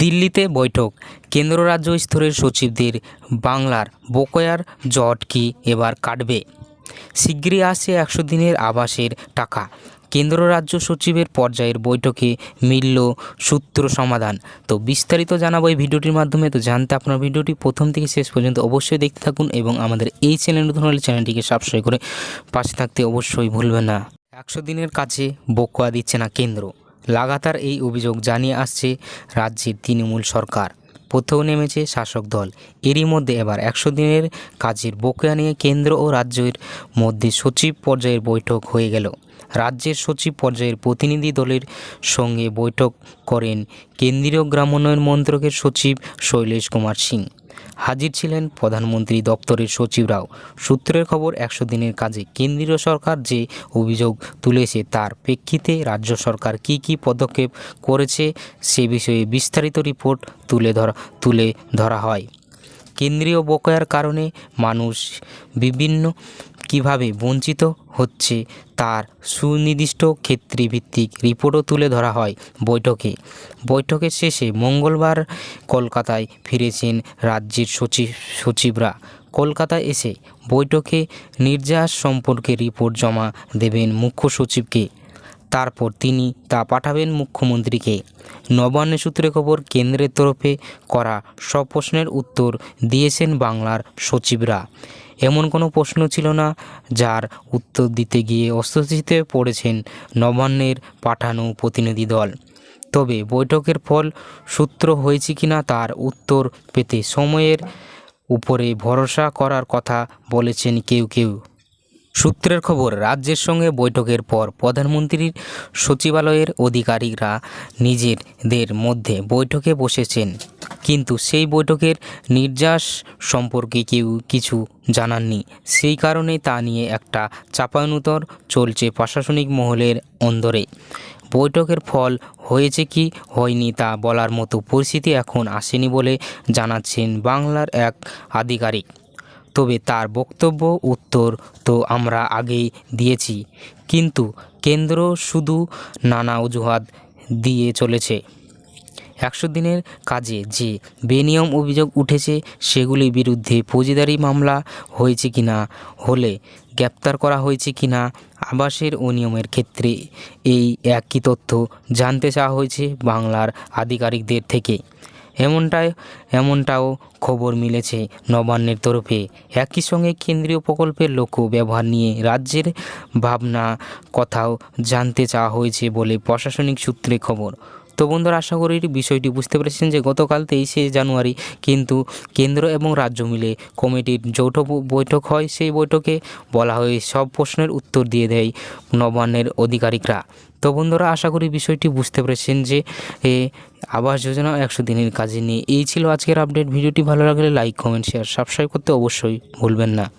দিল্লিতে বৈঠক। কেন্দ্র রাজ্য স্তরের সচিবদের বাংলার বকেয়ার জট কি এবার কাটবে? শিগগিরই আসে একশো দিনের আবাসের টাকা। কেন্দ্র রাজ্য সচিবের পর্যায়ের বৈঠকে মিলল সূত্র সমাধান। তো বিস্তারিত জানাব এই ভিডিওটির মাধ্যমে। তো জানতে আপনার ভিডিওটি প্রথম থেকে শেষ পর্যন্ত অবশ্যই দেখতে থাকুন এবং আমাদের এই চ্যানেল নতুন হলে চ্যানেলটিকে সাবস্ক্রাইব করে পাশে থাকতে অবশ্যই ভুলবেন না। একশো দিনের কাছে বকোয়া দিচ্ছে না কেন্দ্র। লাগাতার এই অভিযোগ জানিয়ে আসছে রাজ্যের তৃণমূল সরকার। প্রথম নেমেছে শাসক দল। এরই মধ্যে এবার একশো দিনের কাজের বকেয়া নিয়ে কেন্দ্র ও রাজ্যের মধ্যে সচিব পর্যায়ের বৈঠক হয়ে গেল। রাজ্যের সচিব পর্যায়ের প্রতিনিধি দলের সঙ্গে বৈঠক করেন কেন্দ্রীয় গ্রামোন্নয়ন মন্ত্রকের সচিব শৈলেশ কুমার সিং। হাজির ছিলেন প্রধানমন্ত্রী দপ্তরের সচিবরাও। সূত্রের খবর, একশো দিনের কাজে কেন্দ্রীয় সরকার যে অভিযোগ তুলেছে, তার প্রেক্ষিতে রাজ্য সরকার কি কি পদক্ষেপ করেছে, সে বিষয়ে বিস্তারিত রিপোর্ট তুলে ধরা তুলে ধরা হয়। কেন্দ্রীয় বকেয়ার কারণে মানুষ বিভিন্ন কীভাবে বঞ্চিত হচ্ছে তার সুনির্দিষ্ট ক্ষেত্রভিত্তিক রিপোর্টও তুলে ধরা হয় বৈঠকে। বৈঠকের শেষে মঙ্গলবার কলকাতায় ফিরেছেন রাজ্যের সচিব, সচিবরা। কলকাতায় এসে বৈঠকে নির্যাস সম্পর্কে রিপোর্ট জমা দেবেন মুখ্য সচিবকে। তারপর তিনি তা পাঠাবেন মুখ্যমন্ত্রীকে। নবান্ন সূত্রে খবর, কেন্দ্রের তরফে করা সব প্রশ্নের উত্তর দিয়েছেন বাংলার সচিবরা। এমন কোনো প্রশ্ন ছিল না যার উত্তর দিতে গিয়ে অস্বস্তিতে পড়েছেন নবান্নের পাঠানো প্রতিনিধি দল। তবে বৈঠকের ফল সূত্র হয়েছে কিনা তার উত্তর পেতে সময়ের উপরে ভরসা করার কথা বলেছেন কেউ কেউ। সূত্রের খবর, রাজ্যের সঙ্গে বৈঠকের পর প্রধানমন্ত্রীর সচিবালয়ের অধিকারীরা নিজেদের মধ্যে বৈঠকে বসেছেন। কিন্তু সেই বৈঠকের নির্যাস সম্পর্কে কেউ কিছু জানাননি। সেই কারণে তা নিয়ে একটা চাপানুতর চলছে প্রশাসনিক মহলের অন্দরে। বৈঠকের ফল হয়েছে কি হয়নি তা বলার মতো পরিস্থিতি এখন আসেনি বলে জানাচ্ছেন বাংলার এক আধিকারিক। তবে তার বক্তব্য, উত্তর তো আমরা আগেই দিয়েছি। কিন্তু কেন্দ্র শুধু নানা অজুহাত দিয়ে চলেছে। একশো দিনের কাজে যে বেনিয়ম অভিযোগ উঠেছে সেগুলির বিরুদ্ধে ফৌজদারি মামলা হয়েছে কিনা, হলে গ্রেপ্তার করা হয়েছে কিনা, আবাসের অনিয়মের ক্ষেত্রে এই একই তথ্য জানতে চাওয়া হয়েছে বাংলার আধিকারিকদের থেকে। এমনটাই এমনটাও খবর মিলেছে নবান্নের তরফে। একই সঙ্গে কেন্দ্রীয় প্রকল্পের লক্ষ্য ব্যবহার নিয়ে রাজ্যের ভাবনা কথাও জানতে চাওয়া হয়েছে বলে প্রশাসনিক সূত্রে খবর। তো বন্ধুরা, আশা করি বিষয়টি বুঝতে পেরেছেন যে গতকাল তেইশে জানুয়ারি কিন্তু কেন্দ্র এবং রাজ্য মিলে কমিটির যৌথ বৈঠক হয়। সেই বৈঠকে বলা হয়, সব প্রশ্নের উত্তর দিয়ে দেয় নবান্নের আধিকারিকরা তো বন্ধুরা, আশা করি বিষয়টি বুঝতে পেরেছেন যে আবাস যোজনা একশো দিনের কাজে নিয়ে। এই ছিল আজকের আপডেট। ভিডিওটি ভালো লাগলে লাইক, কমেন্ট, শেয়ার, সাবস্ক্রাইব করতে অবশ্যই ভুলবেন না।